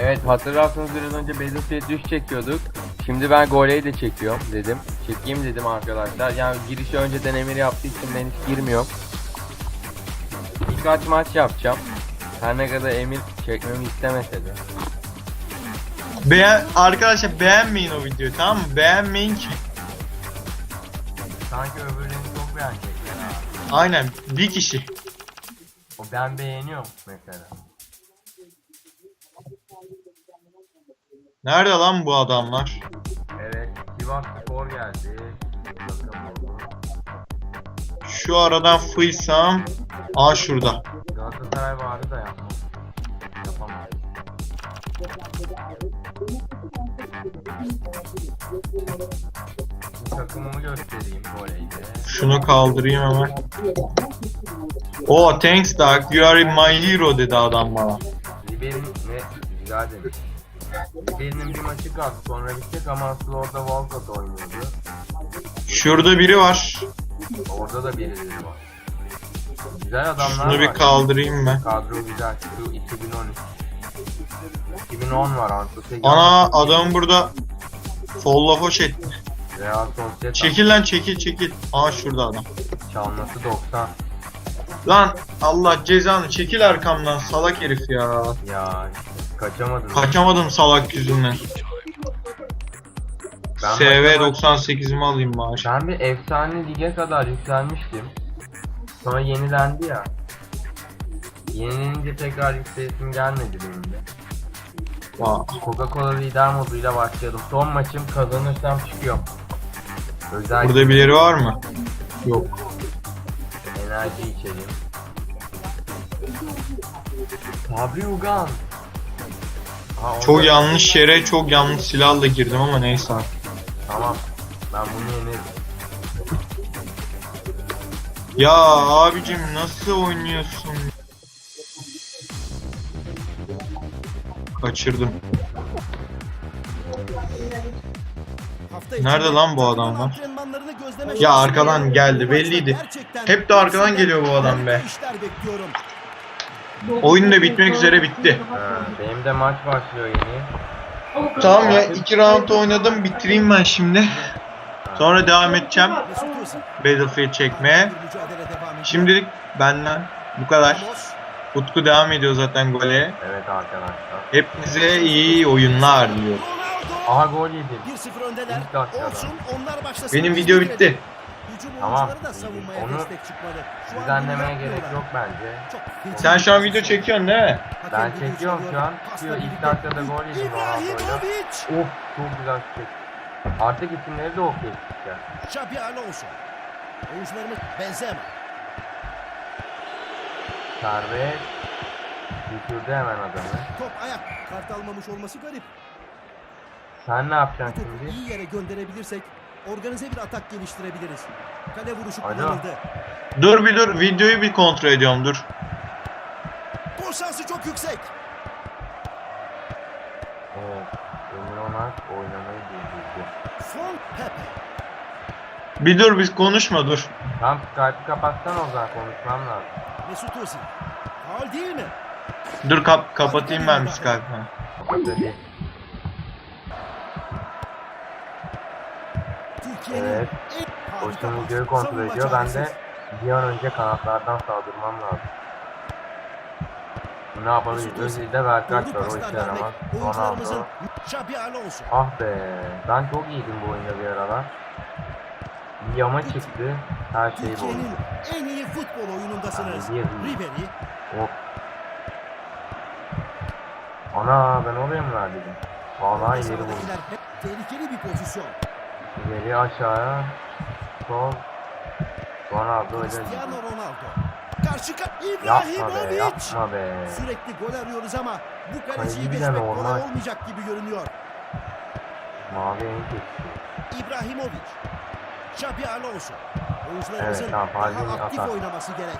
Evet hatırlarsanız biraz önce Battlefield 3 çekiyorduk. Şimdi ben goleyi de çekiyorum dedim. Çekeyim dedim arkadaşlar. Yani girişi önceden Emir yaptığı için ben hiç girmiyorum. Birkaç maç yapacağım. Her ne kadar Emir çekmemi istemese de. Beğen arkadaşlar beğenmeyin o videoyu tamam mı? Beğenmeyin ki. Sanki öbürlerini çok beğenecekler ha. Aynen bir kişi. O ben beğeniyorum mesela. Nerede lan bu adamlar? Evet Sivas Spor geldi. Şu aradan fıysam. Aa şurada. Galatasaray vardı da yapmam. Yapamam. Bu takımımı göstereyim voleyde. Şunu kaldırayım hemen. Oh thanks Doug. You are my hero dedi adam bana. Liber'in ne güzel demiş. Liber'in bir maçı kaldı sonra bitecek ama asıl orada Walcott oynuyordu. Şurada biri var. Orada da birileri var. Güzel adamlar Şunu bir var. kaldırayım ben. Kadro güzel. Şu 2013. 2010 var Antep'e. Ana adam burada folla hoş etti. Real Sociedad. Çekil lan çekil çekil. Aa şurada adam. Çalması 90. Lan Allah cezanı çekil arkamdan salak herif ya. Ya kaçamadım. Kaçamadım salak yüzünden. Ben SV 98'imi alayım maaş. Ben bir efsane lige kadar yükselmiştim. Sonra yenilendi ya. Yenilenince tekrar yükselişim gelmedi benim de. Coca-Cola lider moduyla başladım. Son maçım kazanırsam çıkıyorum. Özel Burada birileri var mı? Yok. enerji içelim. Sabri Ugan. Ha, Çok yanlış yere çok yanlış silahla girdim ama neyse. Tamam. Ben bunu yenerim. Ya abicim nasıl oynuyorsun? Kaçırdım. Hafta Nerede lan bu takımın adamlar? antrenmanlarını Ya arkadan geldi, belliydi. gerçekten Hep de arkadan geliyor bu adam be. harika işler bekliyorum. Oyun da bitmek üzere bitti. Ha, benim de maç başlıyor yeni. Tamam ya iki round oynadım bitireyim ben şimdi. Sonra devam edeceğim. Battlefield çekmeye. Şimdilik benden bu kadar. Utku devam ediyor zaten gole. Evet arkadaşlar. Hepinize iyi oyunlar diliyorum. Aha gol yedim. 1-0 öndeler. Olsun onlar başlasın. Benim video bitti. Hücum Tamam. oyuncuları da savunmaya Onu destek çıkmalı. Şu an Düzenlemeye bunu gerek yapmıyorlar. yok bence. Çok Sen şu an video çekiyorsun değil mi? Hakem Ben düdüğü çekiyorum şu an. Pasla. İlk birlikte. dakikada gol yedim Ronaldo'yla. İbrahimovic. Of çok güzel çıktı. Artık isimleri de okey çıkacak. Xabi Alonso. Oyuncularımız Benzema. Servet düşürdü hemen adamı. Top ayak. Kart almamış olması garip. Sen ne yapacaksın Topu şimdi? iyi yere gönderebilirsek organize bir atak geliştirebiliriz. Kale vuruşu Alo. kullanıldı. Dur bir dur videoyu bir kontrol ediyorum dur. Gol şansı çok yüksek. Evet. Emir Onak oynamayı. Son Pepe. Bir dur biz konuşma dur. Tam Skype'ı kapatsan o zaman konuşmam lazım. Mesut Özil. Faul değil mi? Dur kap kapatayım ben bir Skype'ı. Kapat hadi. Türkiye'nin Evet. en harika pas. kontrol Savunma ediyor. Ben de bir an önce kanatlardan saldırmam lazım. Ne yapabiliriz? Özil'de Doğru var. O işe yaramaz. Ronaldo. Ah be. Ben çok iyiydim bu oyunda bir aralar. Bir yama çıktı. Her şey. Türkiye'nin en iyi futbol oyunundasınız. Yani Ribery. Hop. Ana ben oraya mı verdim? Vallahi ileri hep tehlikeli bir pozisyon. İleri aşağıya. Sol. Ronaldo öyle. Cristiano Ronaldo. Karşı ka Yapma be İbrahimovic. yapma be. Sürekli gol arıyoruz ama bu kaleciyi geçmek kolay olmayacak gibi görünüyor. Mavi en kötüsü. İbrahimovic. Xabi Alonso. Oyuncularımızın Evet, tamam, daha aktif atar. oynaması gerek.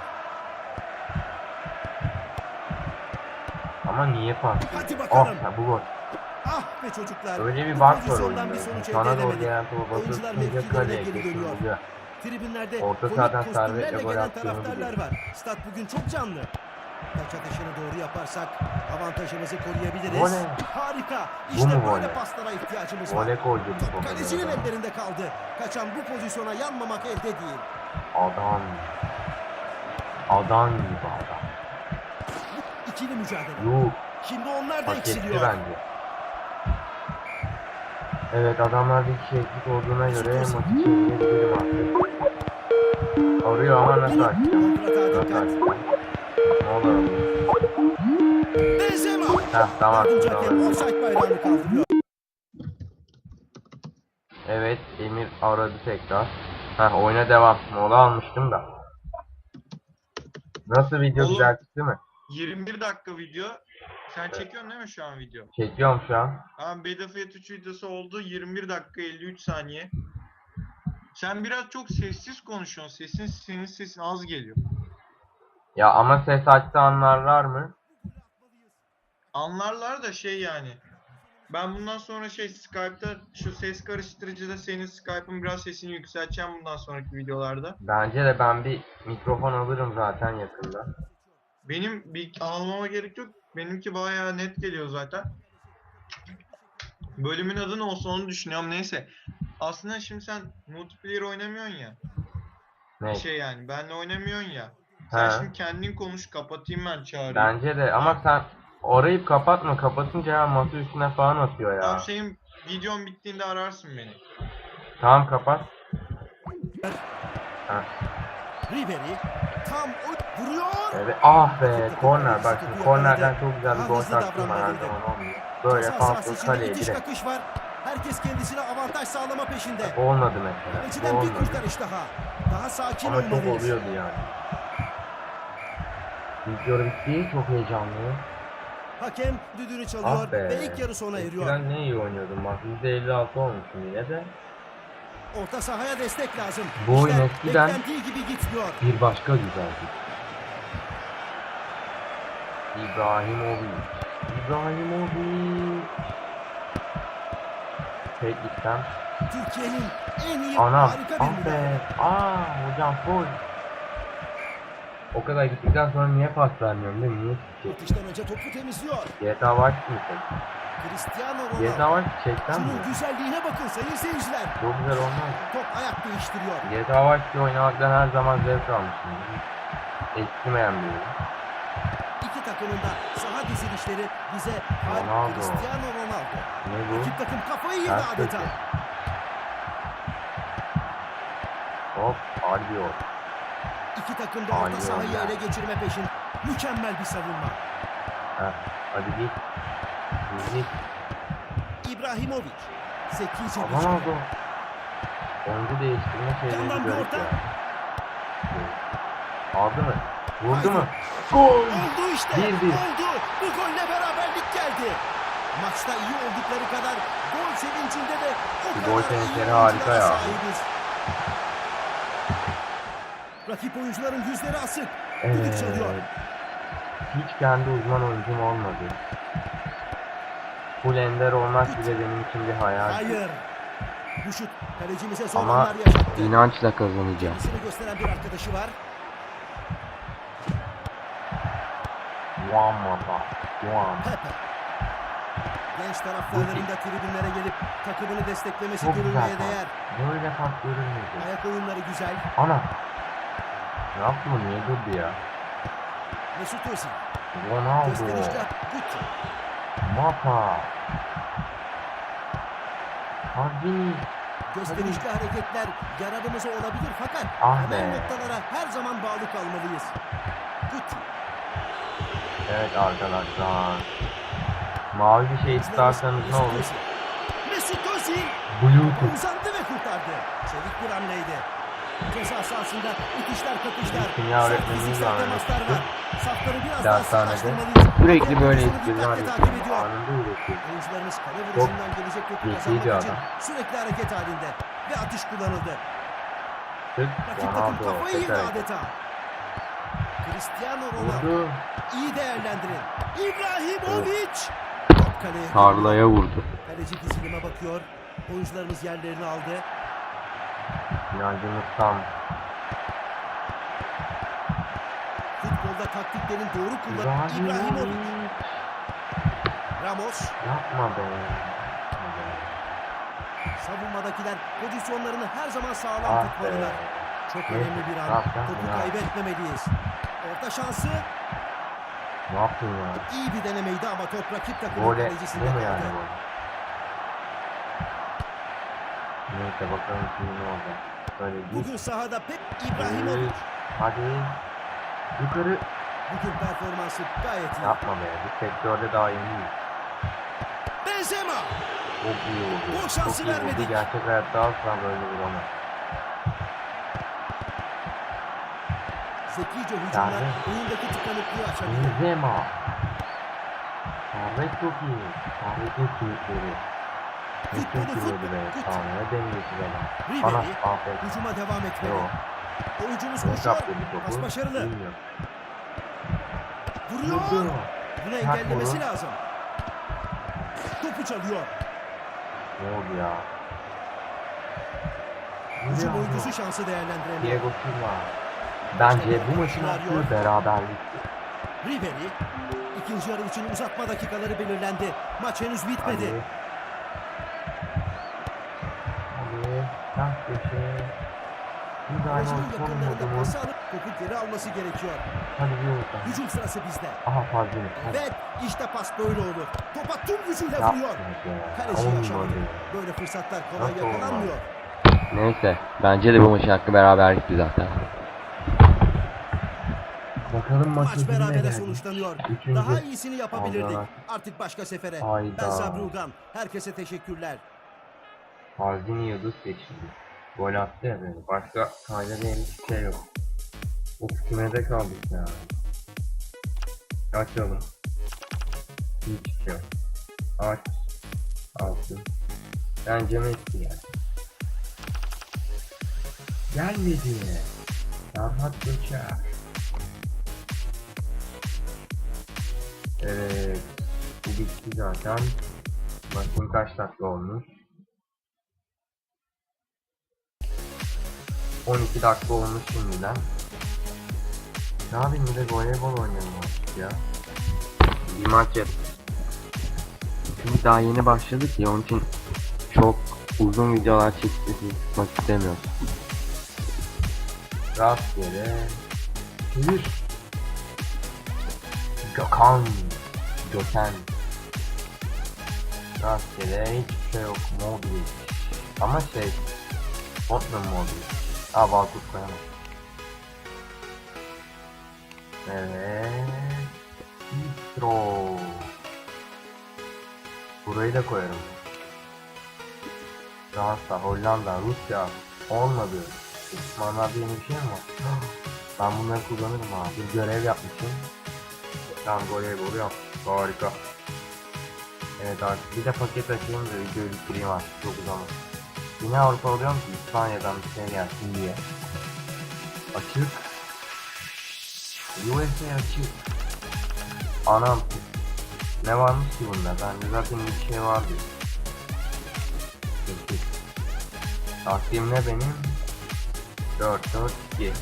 Ama niye pas? Hadi Oh bakalım. ya bu gol. Ah be çocuklar. Öyle bir Bu var pozisyondan bir sonuç elde edemedik. Oyuncular mevkilerine geri dönüyor. Tribünlerde Orta komik sahadan kostümlerle gelen taraftarlar var. Stat bugün çok canlı. Taç atışını doğru yaparsak avantajımızı koruyabiliriz. Voley. Harika. Bu İşte mu böyle voley? paslara ihtiyacımız var. Voley golcü bu Top kalecinin ellerinde kaldı. Kaçan bu pozisyona yanmamak elde değil. Adam. Adam gibi adam. İkili mücadele. Yuh. Şimdi onlar da Hak etti eksiliyor. bence. Evet adamlarda iki şey eksik olduğuna göre maçı çevirebilirim artık. Arıyor ama nasıl açacağım? Nasıl açacağım? Ne olur. Benzema. Heh tamam. Şimdi. Evet Emir aradı tekrar. Heh oyuna devam. Mola almıştım da. Nasıl video güzel çıktı mı? 21 dakika video. Sen çekiyorsun değil mi şu an video? Çekiyorum şu an. Tamam Battlefield 3 videosu oldu. 21 dakika 53 saniye. Sen biraz çok sessiz konuşuyorsun. Sesin senin sesin az geliyor. Ya ama ses açsa anlarlar mı? Anlarlar da şey yani. Ben bundan sonra şey Skype'da şu ses karıştırıcıda senin Skype'ın biraz sesini yükselteceğim bundan sonraki videolarda. Bence de ben bir mikrofon alırım zaten yakında. Benim bir almama gerek yok. Benimki bayağı net geliyor zaten. Bölümün adı ne olsa onu düşünüyorum. Neyse. Aslında şimdi sen multiplayer oynamıyorsun ya. Ne? Şey yani benle oynamıyorsun ya. Sen He. şimdi kendin konuş kapatayım ben çağırayım. Bence de ama sen orayı kapatma. Kapatınca ya masa üstüne falan atıyor Tamam ya. senin videon bittiğinde ararsın beni. Tamam kapat. Heh. Ribery tam o vuruyor. Evet. Ah be korner bak şimdi kornerden çok güzel bir gol taktım ben her zaman. Böyle içinde kaleye direkt. kakış var. Herkes kendisine avantaj sağlama peşinde. Olmadı mesela. Kaleciden bir kurtarış daha. Daha sakin Ama çok oluyordu yani. Yarı bitti. Çok heyecanlı. Hakem düdüğünü çalıyor Ah be. ve ilk yarı sona eriyor. Eskiden ne iyi oynuyordum bak. %56 olmuşum yine de. Orta sahaya destek lazım. Bu oyun eskiden- beklendiği gibi gitmiyor. Bir başka güzeldi. İbrahimovic. İbrahimovic. Tek gitsem. Türkiye'nin en iyi Anam. harika bir müdahale. Aa hocam gol. O kadar gittikten sonra niye pas vermiyorum değil mi? Niye? Atıştan önce topu temizliyor. GTA Vice mısın? Cristiano GTA Ronaldo. Vice çekten mi? Şunun güzelliğine bakın sayın seyirciler. Çok güzel olmaz. Top ayak değiştiriyor. GTA Vice'de oynamaktan her zaman zevk almışım. Eskimeyen bir oyun. İki takımın da saha dizilişleri bize Ronaldo. Cristiano Ronaldo. Ne bu? Rakip takım kafayı yedi Ters adeta. köşe. Hop, Albiol. İki takım da orta Aynen sahayı ya. ele geçirme peşin. Mükemmel bir savunma. Heh, hadi git. Git. İbrahimovic. Zekice bir oldu. Oyuncu değiştirme şeyleri Yandan bir orta. Aldı mı? Vurdu Haydi. mu? Gol! Oldu işte. Bir bir. Oldu. Bu golle beraberlik geldi. Maçta iyi oldukları kadar gol sevincinde de o Şu kadar gol iyi sevinçleri harika ya. sahibiz. Rakip oyuncuların yüzleri asık. Düdük Evet. çalıyor. Hiç kendi uzman oyuncum olmadı. Full ender olmak bile benim için bir hayal. Hayır. Bu şut kalecimize zor Ama yaşattı. İnançla kazanacağım. Kendisini gösteren bir arkadaşı var. One mata. One. Pepe. Genç taraftarlarında tribünlere gelip takımını desteklemesi Çok güzel görülmeye pas. değer. Böyle pas görülmüyordu. Ayak oyunları güzel. Ana. Ne yaptı bu? Niye durdu ya? Mesut Özil. Ronaldo. Mata. Hadi. Gösterişli hareketler yararımıza olabilir fakat Ah be. noktalara her zaman bağlı kalmalıyız. Gucci. Evet arkadaşlar. Mavi bir şey isterseniz ne olur? Mesut Özil Bluetooth. uzandı ve kurtardı. Çevik bir hamleydi. Ceza sahasında itişler kakışlar. Kimya Sert öğretmenimiz var. Safları biraz daha Dershanede. sıklaştırmalıyız. Sürekli böyle yapıyor. ediyor. Anında üretiyor. Oyuncularımız kale vuruşundan gelecek topu kazanmak için sürekli hareket halinde. Ve atış kullanıldı. Rakip takım kafayı yedi adeta. Cristiano Ronaldo iyi değerlendirin. İbrahimovic. Top kaleye. Tarlaya vurdu. Kaleci dizilime bakıyor. Oyuncularımız yerlerini aldı. İnancımız tam. Futbol Futbolda taktiklerin doğru kullanılması. İbrahimovic. Ramos. Yapma be. Savunmadakiler pozisyonlarını her zaman sağlam Ah tutmalılar. Çok önemli bir an. Topu kaybetmemeliyiz. Orta şansı Ne yaptın ya? iyi bir denemeydi ama top rakip takımın Gole kalecisinde kaldı. yani bu? Neyse bakalım şimdi ne olacak. Böyle git. Bugün sahada pek İbrahimovic. Hadi. Yukarı. Bugün performansı gayet iyi. Yapma be. Bu sektörde daha iyi. Benzema. Çok iyi oldu. Gol şansı vermedik. Gerçek hayatta asla böyle vuramaz. Zekice hücumlar Yani. oyundaki tıkanıklığı açabilir. Benzema. Forvet çok iyi. Futbolu çok iyi oldu be. futbol. Tamam ne dengesiz adam. Bana aferin. hücuma devam etmeli. Yo. Oyuncumuz koşuyor. Pas başarılı. Bilmiyorum. Vuruyor. Vurdu. Bunu engellemesi lazım. Topu çalıyor. Ne oldu ya? Hücum oyuncusu şansı değerlendiremiyor. Diego Silva. Bence bu maçın hakkı beraberlikti. Ribery. İkinci yarı için uzatma dakikaları belirlendi. Maç henüz bitmedi. Hadi. Hadi. Ters köşe. Bir daha Kalecinin son yakınlarında modumuz. pası alıp topu geri alması gerekiyor. Hadi bir orta. Hücum sırası bizde. Aha. Hadi. Evet işte pas böyle olur. Topa tüm gücüyle Yapma vuruyor. be. Kaleci yaşamadı. Böyle fırsatlar kolay Nasıl olmaz? yakalanmıyor. Neyse. Bence de bu maçın hakkı beraberlikti zaten. Bakalım maç berabere sonuçlanıyor. Üçüncü. Daha iyisini yapabilirdik. Aldılar. Artık başka sefere. Hayda. Ben Sabri Ugan. Herkese teşekkürler. Fazlını yıldız seçildi. Gol attı ya böyle. Başka kayda hiçbir şey yok. Of kümede kaldık ya. Açalım. Hiç yok. Aç. Altın. Bence Messi yani. Gelmedi. Serhat Göçer. Evet. Bu bitti zaten. Bakın kaç dakika olmuş. 12 dakika olmuş şimdiden. Ne yapayım bir de voleybol oynayalım artık ya. Bir maç yap. Çünkü daha yeni başladık ya onun için çok uzun videolar çekmek istemiyoruz. Rastgele. Çevir. Gökhan. Gökhan. Rastgele hiçbir şey yok. Modric. Ama şey. Tottenham Modric. Aa Valkut koyamam. Evet. Citro. Burayı da koyarım. Fransa, Hollanda, Rusya. Olmadı. Düşmanlar diye bir şey mi? Ben bunları kullanırım abi. Bir görev yapmışım. Tam voleybolu yap. Harika. Evet artık bir de paket açayım da videoyu bitireyim artık çok uzamaz. Yine Avrupa oluyorum ki İspanya'dan bir şey gelsin diye. Açık. USA açık. Anam. Ne varmış ki bunda? Bende zaten bir şey vardı. Peki. Takvim ne benim? 4 4 2.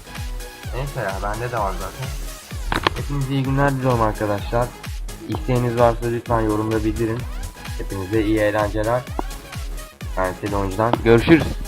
Neyse ya bende de var zaten. Hepinize iyi günler diliyorum arkadaşlar. İsteğiniz varsa lütfen yorumda bildirin. Hepinize iyi eğlenceler. Ben Selim Oyuncu'dan. Görüşürüz.